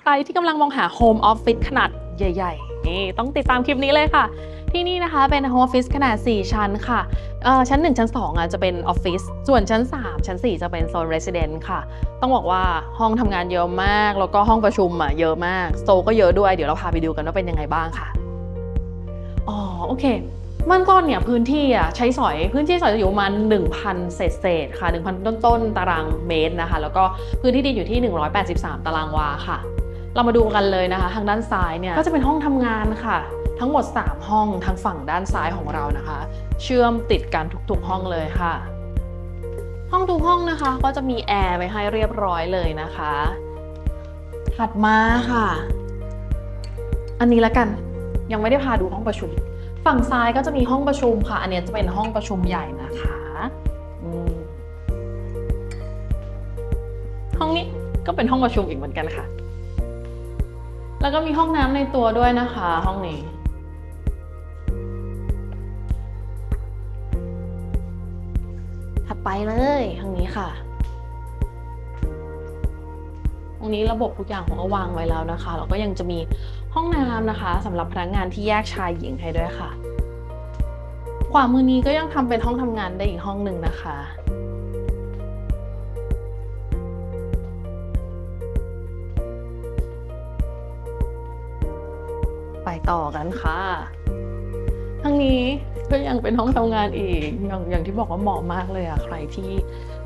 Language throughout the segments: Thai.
ใครที่กำลังมองหาโฮมออฟฟิศขนาดใหญ่ ๆ นี่ต้องติดตามคลิปนี้เลยค่ะ ที่นี่นะคะเป็นโฮมออฟฟิศขนาด 4 ชั้นค่ะชั้น 1 ชั้น 2อะจะเป็นออฟฟิศส่วนชั้น 3 ชั้น 4 จะเป็นโซน Resident ค่ะ ต้องบอกว่าห้องทำงานเยอะมาก แล้วก็ห้องประชุมอะเยอะมาก โซก็เยอะด้วยเดี๋ยวเราพาไปดูกันว่าเป็นยังไงบ้างค่ะอ๋อโอเค บื้องต้นเนี่ยพื้นที่อะใช้สอยพื้นที่สอยจะอยู่ประมาณ1,000 เศษเศษค่ะ 1,000 ต้นๆตารางเมตรนะคะ แล้วก็พื้นที่ดินอยู่ที่ 183 ตารางวาค่ะ เรามาดูกันเลยนะคะ ทางด้านซ้ายเนี่ยก็จะเป็นห้องทำงานค่ะ ทั้งหมด 3 ห้องทางฝั่งด้านซ้ายของเรานะคะ เชื่อมติดกันทุกๆห้องเลยค่ะ ห้องทุกห้องนะคะก็จะมีแอร์ไว้ให้เรียบร้อยเลยนะคะ ถัดมาค่ะ อันนี้ละกันยังไม่ได้พาดูห้องประชุม ฝั่งซ้ายก็จะมีห้องประชุมค่ะ อันนี้จะเป็นห้องประชุมใหญ่นะคะห้องนี้ก็เป็นห้องประชุมอีกเหมือนกันค่ะ แล้วก็มีห้องน้ำในตัวด้วยนะคะ ห้องนี้ ถัดไปเลยทางนี้ค่ะตรงนี้ระบบทุกอย่างของก็วางไว้แล้วนะคะ แล้วก็ยังจะมีห้องน้ำนะคะสำหรับพนักงานที่แยกชายหญิงให้ด้วยค่ะ ขวามือนี้ก็ยังทำเป็นห้องทำงานได้อีกห้องหนึ่งนะคะไปต่อกันค่ะทางนี้ก็ยังเป็นห้องทำงานอีกอย่างอย่างที่บอกว่าเหมาะมากเลยอะใครที่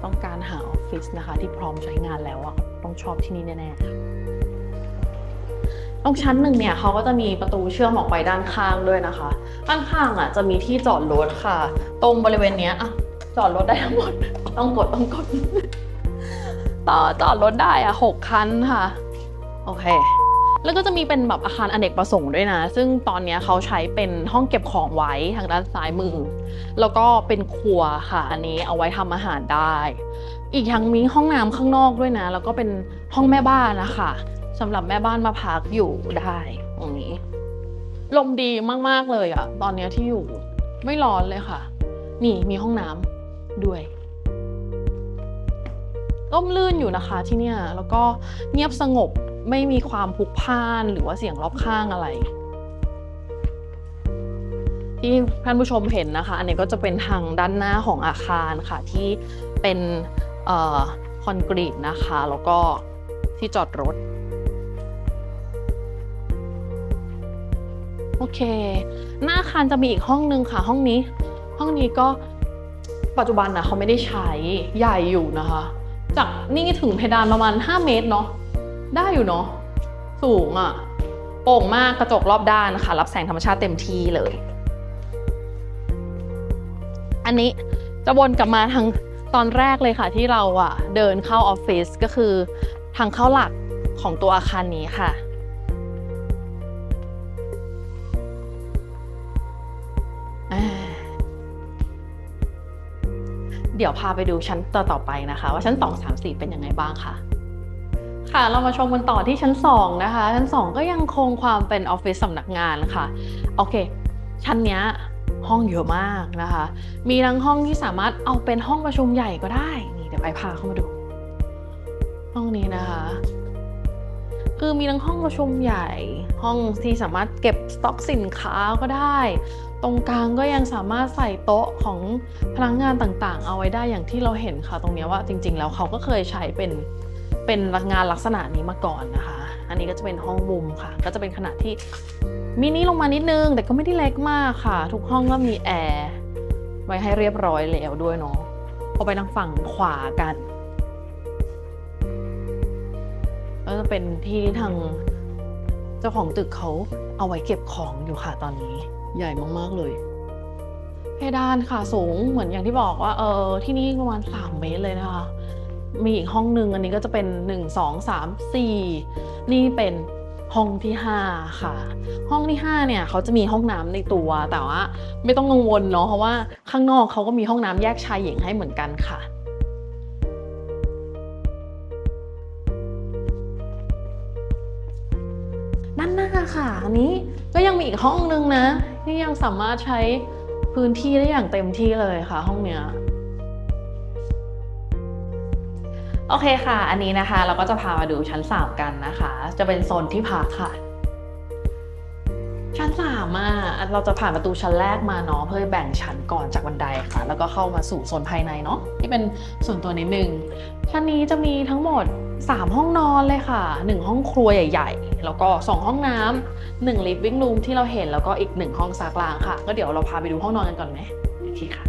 ต้องการหาออฟฟิศนะคะ ที่พร้อมใช้งานแล้วอะต้องชอบที่นี่แน่ๆ ตรงชั้นหนึ่งเนี่ยเขาก็จะมีประตูเชื่อมออกไปด้านข้างด้วยนะคะ ด้านข้างอะจะมีที่จอดรถค่ะ ตรงบริเวณเนี้ยอะจอดรถได้ทั้งหมด ต้องกดต้องกด ต่อจอดรถได้อะหกคันค่ะ โอเค แล้วก็จะมีเป็นแบบอาคารอเนกประสงค์ด้วยนะ ซึ่งตอนเนี้ยเขาใช้เป็นห้องเก็บของไว้ทางด้านซ้ายมือ แล้วก็เป็นครัวค่ะ อันนี้เอาไว้ทำอาหารได้ อีกทั้งมีห้องน้ำข้างนอกด้วยนะ แล้วก็เป็นห้องแม่บ้านนะคะ สำหรับแม่บ้านมาพักอยู่ได้ตรงนี้ลมดีมากๆเลยอะตอนเนี้ยที่อยู่ไม่ร้อนเลยค่ะ นี่มีห้องน้ำด้วยร่มรื่นอยู่นะคะที่เนี่ยแล้วก็เงียบสงบไม่มีความพลุกพล่านหรือว่าเสียงรอบข้างอะไร ที่ท่านผู้ชมเห็นนะคะ อันนี้ก็จะเป็นทางด้านหน้าของอาคารค่ะ ที่เป็นคอนกรีตนะคะ แล้วก็ที่จอดรถ โอเค หน้าอาคารจะมีอีกห้องนึงค่ะ ห้องนี้ ห้องนี้ก็ปัจจุบันนะเขาไม่ได้ใช้ใหญ่อยู่นะคะ จากนี่ถึงเพดานประมาณ 5 เมตรเนาะได้อยู่เนาะสูงอะ่ะโปร่งมากกระจกรอบด้านนะคะรับแสงธรรมชาติเต็มที่เลย อันนี้จะวนกลับมาทางตอนแรกเลยค่ะที่เราอะ เดินเข้าออฟฟิศก็คือทางเข้าหลักของตัวอาคารนี้ค่ะ เดี๋ยวพาไปดูชั้นต่อต่อไปนะคะ ว่าชั้น2 3 4เป็นยังไงบ้างค่ะ ค่ะเรามาชมกันต่อที่ชั้น2นะคะ ชั้น2ก็ยังคงความเป็นออฟฟิศสำนักงานค่ะ โอเค ชั้นเนี้ยห้องเยอะมากนะคะ มีทั้งห้องที่สามารถเอาเป็นห้องประชุมใหญ่ก็ได้ นี่เดี๋ยวไปพาเข้ามาดู ห้องนี้นะคะ คือมีทั้งห้องประชุมใหญ่ ห้องที่สามารถเก็บสต็อกสินค้าก็ได้ ตรงกลางก็ยังสามารถใส่โต๊ะของพนักงานต่างๆ เอาไว้ได้อย่างที่เราเห็นค่ะ ตรงนี้ว่าจริง ๆ แล้วเขาก็เคยใช้เป็นเป็นงานลักษณะนี้มาก่อนนะคะ อันนี้ก็จะเป็นห้องมุมค่ะ ก็จะเป็นขนาดที่มินิลงมานิดนึง แต่ก็ไม่ได้เล็กมากค่ะ ทุกห้องก็มีแอร์ไว้ให้เรียบร้อยแล้วด้วยเนาะพอไปทางฝั่งขวากันก็จะเป็นที่ทางเจ้าของตึกเขาเอาไว้เก็บของอยู่ค่ะตอนนี้ ใหญ่มากๆเลยเพดานค่ะสูงเหมือนอย่างที่บอกว่าเออที่นี่ประมาณ 3 เมตรเลยนะคะ มีอีกห้องหนึ่งอันนี้ก็จะเป็น 1 2 3 4 นี่เป็นห้องที่ 5 ค่ะ ห้องที่ 5 เนี่ยเขาจะมีห้องน้ำในตัว แต่ว่าไม่ต้องกังวลเนาะเพราะว่าข้างนอกเขาก็มีห้องน้ำแยกชายหญิงให้เหมือนกันค่ะด้านหน้าค่ะอันนี้ก็ยังมีอีกห้องนึงนะ ที่ยังสามารถใช้พื้นที่ได้อย่างเต็มที่เลยค่ะ ห้องเนี้ยโอเคค่ะ อันนี้นะคะ เราก็จะพามาดูชั้น 3 กันนะคะ จะเป็นโซนที่พักค่ะ ชั้น3อะเราจะผ่านประตูชั้นแรกมาเนาะเพื่อแบ่งชั้นก่อนจากบันไดค่ะ แล้วก็เข้ามาสู่โซนภายในเนาะที่เป็นส่วนตัวนิดนึงชั้นนี้จะมีทั้งหมด 3 ห้องนอนเลยค่ะ 1 ห้องครัวใหญ่ ๆ แล้วก็ 2 ห้องน้ำหนึ่ง living room ที่เราเห็นแล้วก็อีก 1 ห้องซักล้างค่ะ ก็เดี๋ยวเราพาไปดูห้องนอนกันก่อนไหมโอเคค่ะ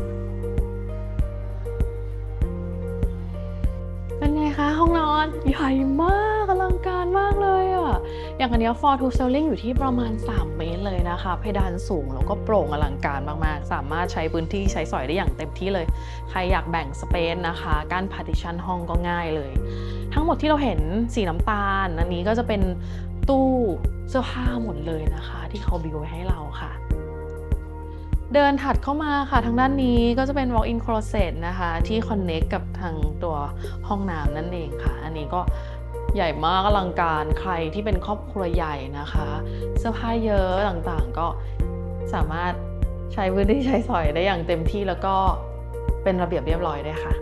เป็นไงคะห้องนอนใหญ่มากอลังการมากเลยอะ่ะ อย่างอันนี้ for to ceiling อยู่ที่ประมาณ 3 เมตรเลยนะคะ เพดานสูงแล้วก็โปร่งอลังการมากๆ สามารถใช้พื้นที่ใช้สอยได้อย่างเต็มที่เลย ใครอยากแบ่งสเปซนะคะ การ partition ห้องก็ง่ายเลย ทั้งหมดที่เราเห็นสีน้ำตาล อันนี้ก็จะเป็น ตู้เสื้อผ้าหมดเลยนะคะ ที่เขาบิวไว้ให้เราค่ะ เดินถัดเข้ามาค่ะทางด้านนี้ก็จะเป็น walk-in closet นะคะ ที่ connect กับทางตัวห้องน้ำนั่นเองค่ะ อันนี้ก็ใหญ่มากอลังการใครที่เป็นครอบครัวใหญ่นะคะ เสื้อผ้าเยอะต่างๆ ก็สามารถใช้พื้นที่ใช้สอยได้อย่างเต็มที่แล้วก็เป็นระเบียบเรียบร้อยด้วยค่ะ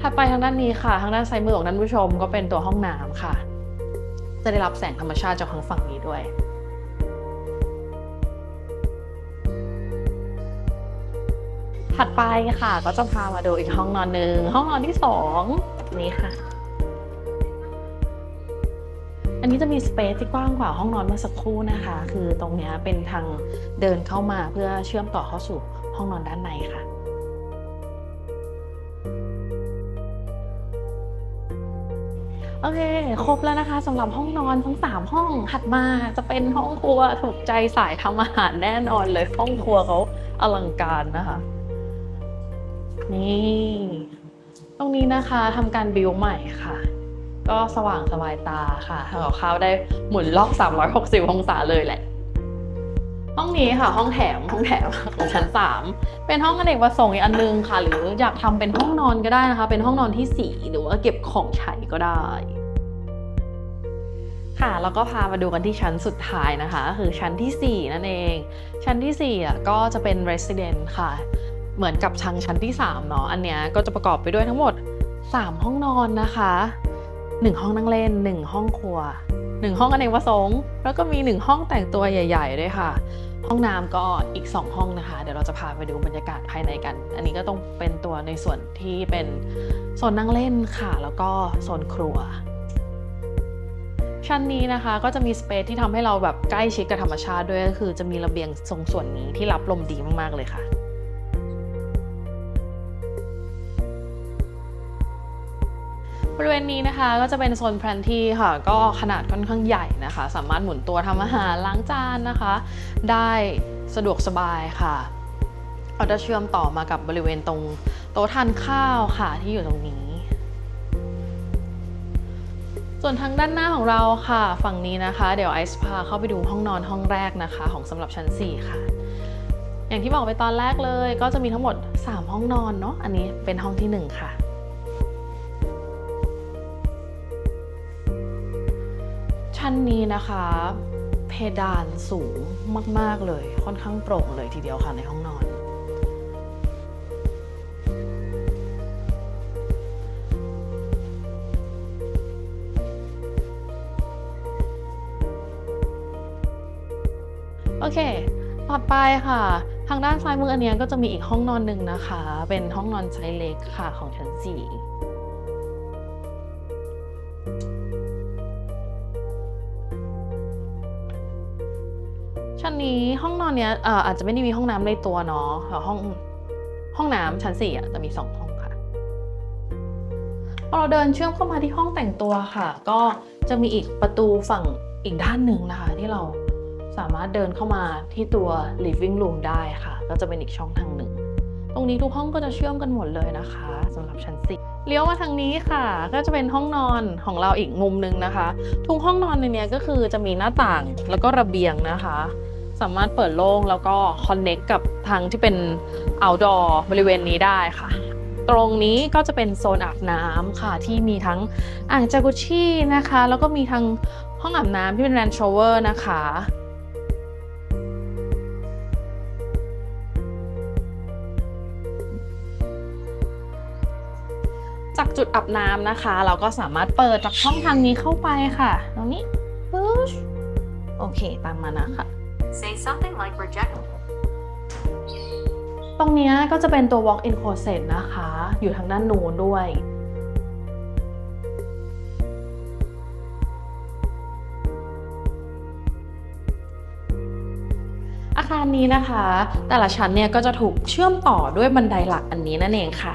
ถัดไปทางด้านนี้ค่ะ ทางด้านซ้ายมือของท่านผู้ชมก็เป็นตัวห้องน้ำค่ะ จะได้รับแสงธรรมชาติจากทางฝั่งนี้ด้วยถัดไปค่ะ ก็จะพามาดูอีกห้องนอนหนึ่งห้องนอนที่สองนี่ค่ะ อันนี้จะมีสเปซที่กว้างกว่าห้องนอนเมื่อสักครู่นะคะ คือตรงนี้เป็นทางเดินเข้ามาเพื่อเชื่อมต่อเข้าสู่ห้องนอนด้านในค่ะ โอเค ครบแล้วนะคะสำหรับห้องนอนทั้ง 3 ห้องถัดมาจะเป็นห้องครัวถูกใจสายทำอาหารแน่นอนเลย ห้องครัวเขาอลังการนะคะ นี่ ตรงนี้นะคะทำการบิวใหม่ค่ะ ก็สว่างสบายตาค่ะทำกับข้าวได้หมุนรอก 360 องศาเลยแหละ ห้องนี้ค่ะ ห้องแถมห้องแถมของชั้น 3 เป็นห้องอเนกประสงค์อีกอันนึงค่ะ หรืออยากทำเป็นห้องนอนก็ได้นะคะ เป็นห้องนอนที่4หรือว่าเก็บของใช้ก็ได้ ค่ะแล้วก็พามาดูกันที่ชั้นสุดท้ายนะคะ คือชั้นที่ 4 นั่นเอง ชั้นที่4อะก็จะเป็น resident ค่ะ เหมือนกับชั้นชั้นที่3เนาะอันเนี้ยก็จะประกอบไปด้วยทั้งหมด 3 ห้องนอนนะคะ 1 ห้องนั่งเล่น 1 ห้องครัว 1 ห้องอเนกประสงค์แล้วก็มี 1 ห้องแต่งตัวใหญ่ ๆ ด้วยค่ะ ห้องน้ำก็อีก 2 ห้องนะคะ เดี๋ยวเราจะพาไปดูบรรยากาศภายในกัน อันนี้ก็ต้องเป็นตัวในส่วนที่เป็นโซนนั่งเล่นค่ะ แล้วก็โซนครัว ชั้นนี้นะคะก็จะมีสเปซที่ทำให้เราแบบใกล้ชิดกับธรรมชาติด้วยก็คือจะมีระเบียงทรงส่วนนี้ที่รับลมดีมากๆเลยค่ะ ริเวณนี้นะคะก็จะเป็นโซนแพลนที่ค่ะ ก็ขนาดค่อนข้างใหญ่นะคะ สามารถหมุนตัวทำอาหารล้างจานนะคะ ได้สะดวกสบายค่ะเราจะเชื่อมต่อมากับบริเวณตรงโต๊ะทานข้าวค่ะที่อยู่ตรงนี้ ส่วนทางด้านหน้าของเราค่ะ ฝั่งนี้นะคะ เดี๋ยวไอซ์พาเข้าไปดูห้องนอนห้องแรกนะคะ ของสำหรับชั้น 4 ค่ะ อย่างที่บอกไปตอนแรกเลย ก็จะมีทั้งหมด 3 ห้องนอนเนาะอันนี้เป็นห้องที่ 1 ค่ะ ชั้นนี้นะคะ เพดานสูงมาก ๆ เลย ค่อนข้างโปร่งเลยทีเดียวค่ะในห้องนอน โอเค ต่อไปค่ะ ทางด้านซ้ายมืออันเนี้ยก็จะมีอีกห้องนอนหนึ่งนะคะ เป็นห้องนอนไซส์เล็กค่ะของชั้น4 ชั้นนี้ห้องนอนเนี้ยอาจจะไม่ได้มีห้องน้ำในตัวเนาะห้องห้องน้ำชั้น4อะจะมี2ห้องค่ะพอเราเดินเชื่อมเข้ามาที่ห้องแต่งตัวค่ะ ก็จะมีอีกประตูฝั่งอีกด้านหนึ่งนะคะ ที่เราสามารถเดินเข้ามาที่ตัว living room ได้ค่ะ ก็จะเป็นอีกช่องทางหนึ่ง ตรงนี้ทุกห้องก็จะเชื่อมกันหมดเลยนะคะสำหรับชั้นสี่เลี้ยวมาทางนี้ค่ะ ก็จะเป็นห้องนอนของเราอีกมุมหนึงนะคะ ทุกห้องนอนในนี้ก็คือจะมีหน้าต่างแล้วก็ระเบียงนะคะ สามารถเปิดโล่งแล้วก็คอนเน็กกับทางที่เป็น outdoor บริเวณนี้ได้ค่ะ ตรงนี้ก็จะเป็นโซนอาบน้ำค่ะ ที่มีทั้งอ่างจากุชี่นะคะ แล้วก็มีทั้งห้องอาบน้ำที่เป็นแรนช h เวอร์นะคะจากจุดอาบน้ำนะคะ เราก็สามารถเปิดจากช่องทางนี้เข้าไปค่ะ ตรงนี้ปึ๊ชโอเค ตามมานะคะ Say something like reject. ตรงนี้ก็จะเป็นตัว walk-in closet นะคะ อยู่ทางด้านนู้นด้วย อาคารนี้นะคะ แต่ละชั้นเนี่ยก็จะถูกเชื่อมต่อด้วยบันไดหลักอันนี้นั่นเองค่ะ